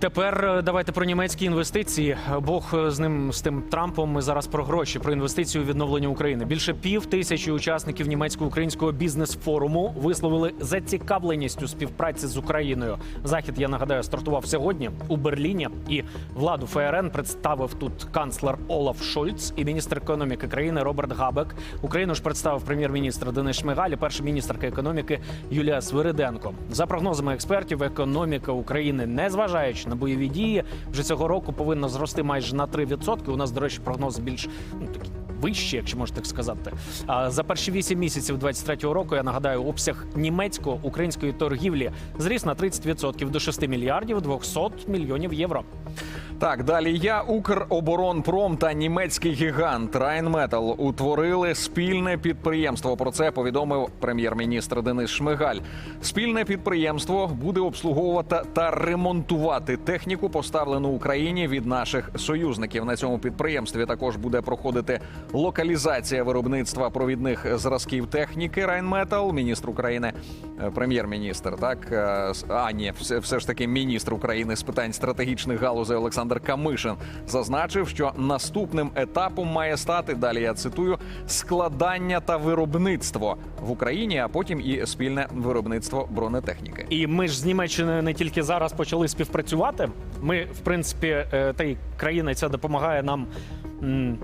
Тепер е, давайте про німецькі інвестиції. Бог е, з ним з тим Трампом. Ми зараз про гроші, про інвестицію у відновлення України. Більше пів тисячі учасників німецько-українського бізнес-форуму висловили зацікавленість у співпраці з Україною. Захід я нагадаю стартував сьогодні у Берліні. І владу ФРН представив тут канцлер Олаф Шольц і міністр економіки країни Роберт Габек. Україну ж представив прем'єр-міністр Денис Шмигаль і перша міністерка економіки Юлія Свириденко. За прогнозами експертів, економіка України, незважаючи на бойові дії, вже цього року повинно зрости майже на 3%. У нас, до речі, прогноз більш ну такі. Вище, якщо можна так сказати, А за перші 8 місяців 23-го року я нагадаю, обсяг німецько-української торгівлі зріс на 30% до 6 мільярдів 200 мільйонів євро. Так, далі я Укроборонпром та німецький гігант Райнметал утворили спільне підприємство. Про це повідомив прем'єр-міністр Денис Шмигаль. Спільне підприємство буде обслуговувати та ремонтувати техніку, поставлену Україні від наших союзників. На цьому підприємстві також буде проходити локалізація виробництва провідних зразків техніки Райнметал. Міністр України, е, прем'єр-міністр, так е, а ні, все, все ж таки міністр України з питань стратегічних галузей Олександр Камишин зазначив, що наступним етапом має стати далі. Я цитую складання та виробництво в Україні, а потім і спільне виробництво бронетехніки. І ми ж з Німеччиною не тільки зараз почали співпрацювати. Ми, в принципі, е, та й країна ця допомагає нам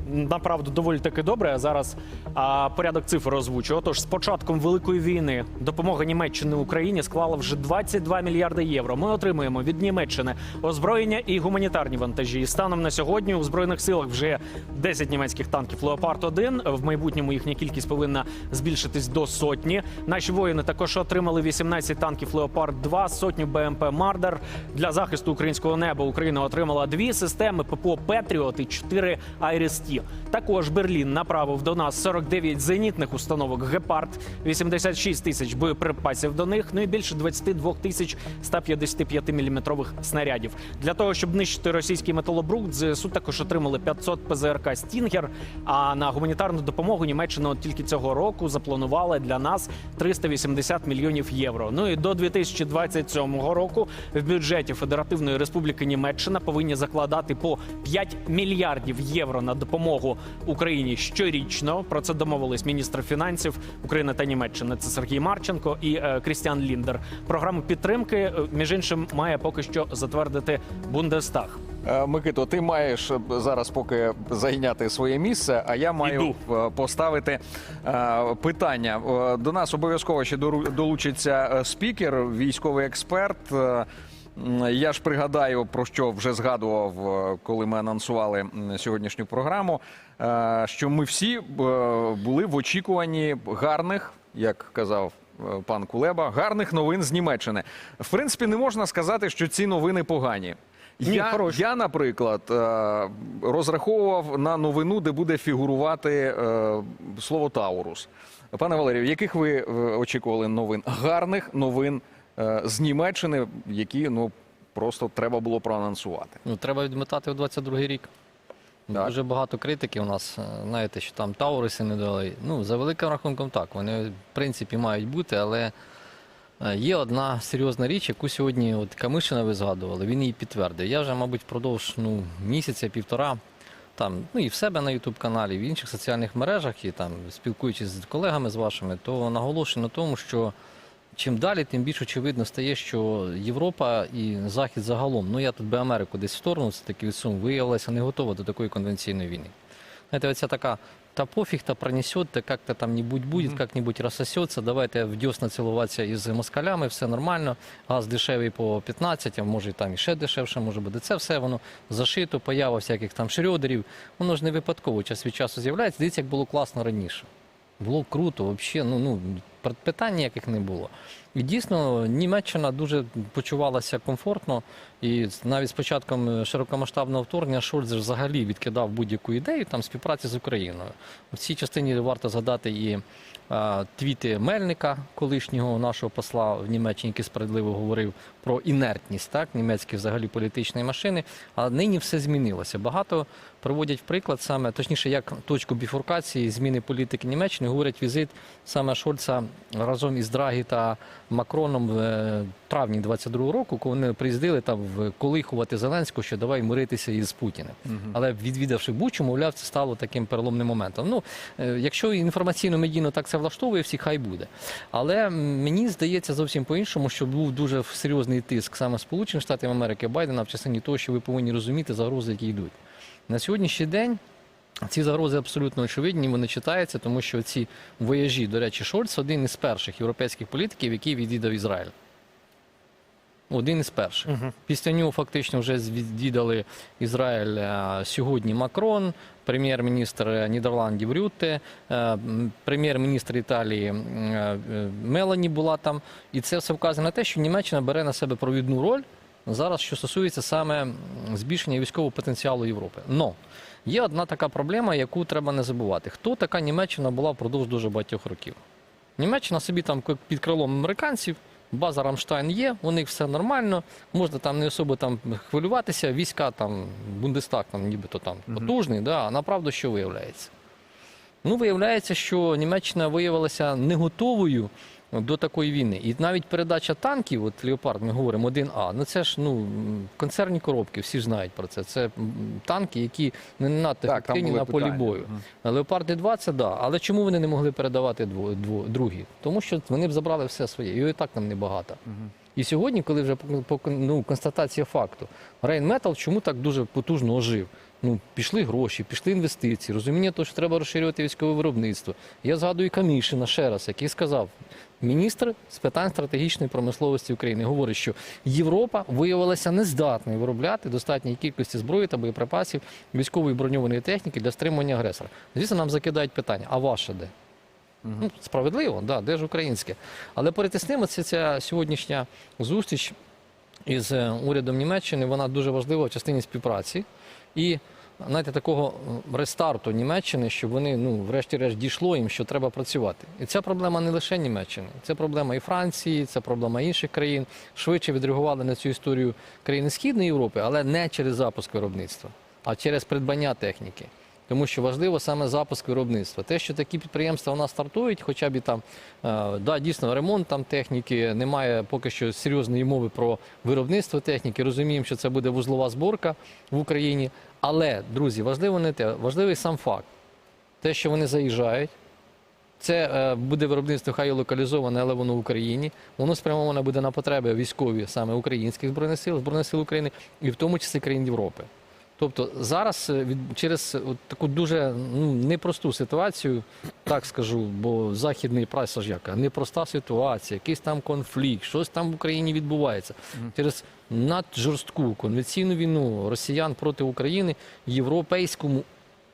направду доволі таки добре. Зараз а, порядок цифр озвучу. Отож, з початком великої війни допомога Німеччини Україні склала вже 22 мільярди євро. Ми отримуємо від Німеччини озброєння і гуманітарні вантажі. Станом на сьогодні у збройних силах вже 10 німецьких танків Леопард 1 В майбутньому їхня кількість повинна збільшитись до сотні. Наші воїни також отримали 18 танків Леопард 2 сотню БМП Мардер для захисту українського неба. Україна отримала дві системи ППО Петріот і 4 Айрес-Ті. Також Берлін направив до нас 49 зенітних установок Гепард, 86 тисяч боєприпасів до них. Ну і більше 22 тисяч 155 міліметрових снарядів. Для того щоб нищити російський металобрухт, ЗСУ також отримали 500 ПЗРК Стінгер. А на гуманітарну допомогу Німеччина тільки цього року запланувала для нас 380 мільйонів євро. Ну і до 2027 року в бюджеті Федеративної Республіки Німеччина повинні закладати по 5 мільярдів євро на допомогу Україні щорічно. Про це домовились міністр фінансів України та Німеччини. Це Сергій Марченко і е, Крістіан Ліндер. Програму підтримки е, між іншим має поки що затвердити Бундестаг. Е, Микито, ти маєш зараз поки зайняти своє місце, а я маю Іду. поставити питання. До нас обов'язково ще долучиться спікер, військовий експерт. Я ж пригадаю, про що вже згадував, е, коли ми анонсували сьогоднішню програму. е, Що ми всі е, були в очікуванні гарних, як казав пан Кулеба, гарних новин з Німеччини. В принципі, не можна сказати, що ці новини погані. Ні, я, хороші. я, наприклад, розраховував на новину, де буде фігурувати слово Таурус. Пане Валерію, яких ви очікували новин? Гарних новин з Німеччини, які ну просто треба було проанонсувати. Ну, треба відмотати в 22-й рік. Так. Дуже багато критики у нас, е, знаєте, що там Тауриси не дали. Ну, за великим рахунком так, вони в принципі мають бути, але е, є одна серйозна річ, яку сьогодні от Камишина ви згадували, він її підтвердив. Я вже, мабуть, впродовж ну, місяця, півтора, там, ну і в себе на Ютуб каналі, і в інших соціальних мережах, і там спілкуючись з колегами з вашими, то наголошую на тому, що чим далі, тим більш очевидно стає, що Європа і Захід загалом, ну я тут би Америку десь в сторону, це такий відсум, виявилася не готова до такої конвенційної війни. Знаєте, оця така, та пофіг, та пронесет, та как-то там нибудь будет, как-нибудь рассосется, давайте в десна цілуватися із москалями, все нормально, газ дешевий по 15, а може там і ще дешевше може бути. Це все воно зашито, поява всяких там шрьодерів, воно ж не випадково час від часу з'являється. Дивіться, як було класно раніше. Було круто, взагалі, ну, ну, питань ніяких не було. І дійсно, Німеччина дуже почувалася комфортно. І навіть з початком широкомасштабного вторгнення Шольц взагалі відкидав будь-яку ідею там співпраці з Україною. В цій частині варто згадати і е, твіти Мельника, колишнього нашого посла в Німеччині, який справедливо говорив про інертність так, німецької взагалі політичної машини. А нині все змінилося. Багато приводять в приклад саме, точніше, як точку біфуркації зміни політики Німеччини, говорять візит саме Шольца разом із Драгі та Макроном в е, травні 22-го року, коли вони приїздили там вколихувати Зеленського, що давай миритися із Путіним. Але відвідавши Бучу, мовляв, це стало таким переломним моментом. Ну, е, якщо інформаційно медійно так це влаштовує, всі хай буде. Але мені здається зовсім по-іншому, що був дуже серйозний тиск саме Сполучених Штатів Америки Байдена в частині того, що ви повинні розуміти загрози, які йдуть. На сьогоднішній день ці загрози абсолютно очевидні, вони читаються, тому що ці вояжі, до речі, Шольц один із перших європейських політиків, який відвідав Ізраїль. Один із перших. Після нього фактично вже відвідали Ізраїль е, сьогодні Макрон, прем'єр-міністр Нідерландів Рютте, е, прем'єр-міністр Італії е, е, Мелані була там. І це все вказує на те, що Німеччина бере на себе провідну роль зараз, що стосується саме збільшення військового потенціалу Європи. Но є одна така проблема, яку треба не забувати. Хто така Німеччина була впродовж дуже багатьох років? Німеччина собі там під крилом американців. База Рамштайн є, у них все нормально, можна там не особо там хвилюватися. Війська там, Бундестаг там нібито там потужний, да, а направду що виявляється? Ну, виявляється, що Німеччина виявилася не готовою до такої війни. І навіть передача танків, от Леопард, ми говоримо 1А, ну це ж ну концерні коробки, всі ж знають про це. Це танки, які не надто Так, там ефективні були на полі питання. бою. Мгм. Леопарди 2 це да. Але чому вони не могли передавати дво, дво, другі? Тому що вони б забрали все своє. І так нам небагато. І сьогодні, коли вже по- по- ну, констатація факту, Рейнметал чому так дуже потужно ожив? Ну, пішли гроші, пішли інвестиції, розуміння того, що треба розширювати військове виробництво. Я згадую Камішина ще раз, який сказав, міністр з питань стратегічної промисловості України говорить, що Європа виявилася нездатною виробляти достатньої кількості зброї та боєприпасів військової броньованої техніки для стримування агресора. Звісно, нам закидають питання: а ваше де? Ну, справедливо, да, де ж українське. Але це ця сьогоднішня зустріч із е, урядом Німеччини, вона дуже важлива в частині співпраці. І знаєте, такого е, рестарту Німеччини, щоб вони, ну, врешті-решт, дійшло їм, що треба працювати. І ця проблема не лише Німеччини, це проблема і Франції, це проблема інших країн. Швидше відреагували на цю історію країни Східної Європи, але не через запуск виробництва, а через придбання техніки. Тому що важливо саме запуск виробництва. Те, що такі підприємства у нас стартують, хоча б і там, е, да, дійсно, ремонт там техніки, немає поки що серйозної мови про виробництво техніки. Розуміємо, що це буде вузлова зборка в Україні. Але, друзі, важливо не те, важливий сам факт. Те, що вони заїжджають, це е, буде виробництво хай локалізоване, але воно в Україні. Воно спрямоване буде на потреби військові саме українських збройних сил, збройних сил України, і в тому числі країн Європи. Тобто зараз е, через таку дуже ну, непросту ситуацію, так скажу, бо західний прайс ж яка, непроста ситуація, якийсь там конфлікт, щось там в Україні відбувається. Через наджорстку конвенційну війну росіян проти України європейському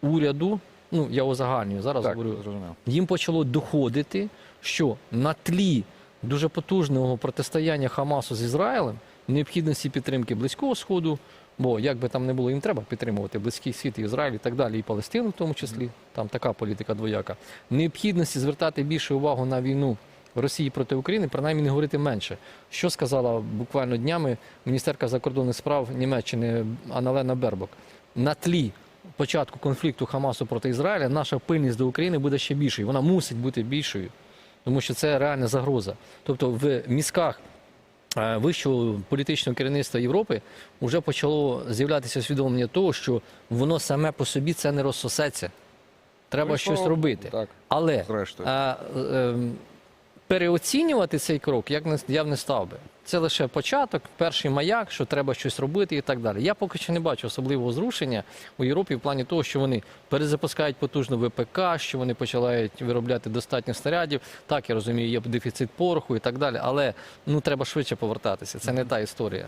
уряду, ну я узагальнюю, зараз Так, говорю, зрозуміло. їм почало доходити, що на тлі дуже потужного протистояння Хамасу з Ізраїлем, необхідності підтримки Близького Сходу, бо як би там не було, їм треба підтримувати Близький і Ізраїль і так далі, і Палестину в тому числі, там така політика двояка. Необхідності звертати більше увагу на війну Росії проти України, принаймні не говорити менше. Що сказала буквально днями міністерка закордонних справ Німеччини Аналена Бербок? На тлі початку конфлікту Хамасу проти Ізраїля наша пильність до України буде ще більшою. Вона мусить бути більшою, тому що це реальна загроза. Тобто в мізках вищого політичного керівництва Європи вже почало з'являтися усвідомлення того, що воно саме по собі це не розсосеться. Треба Ну, щось робити. Так, Але зрештою. Переоцінювати цей крок як не, я б не став би. Це лише початок, перший маяк, що треба щось робити і так далі. Я поки що не бачу особливого зрушення у Європі в плані того, що вони перезапускають потужну ВПК, що вони починають виробляти достатньо снарядів. Так, я розумію, є дефіцит пороху і так далі. Але ну треба швидше повертатися. Це не та історія.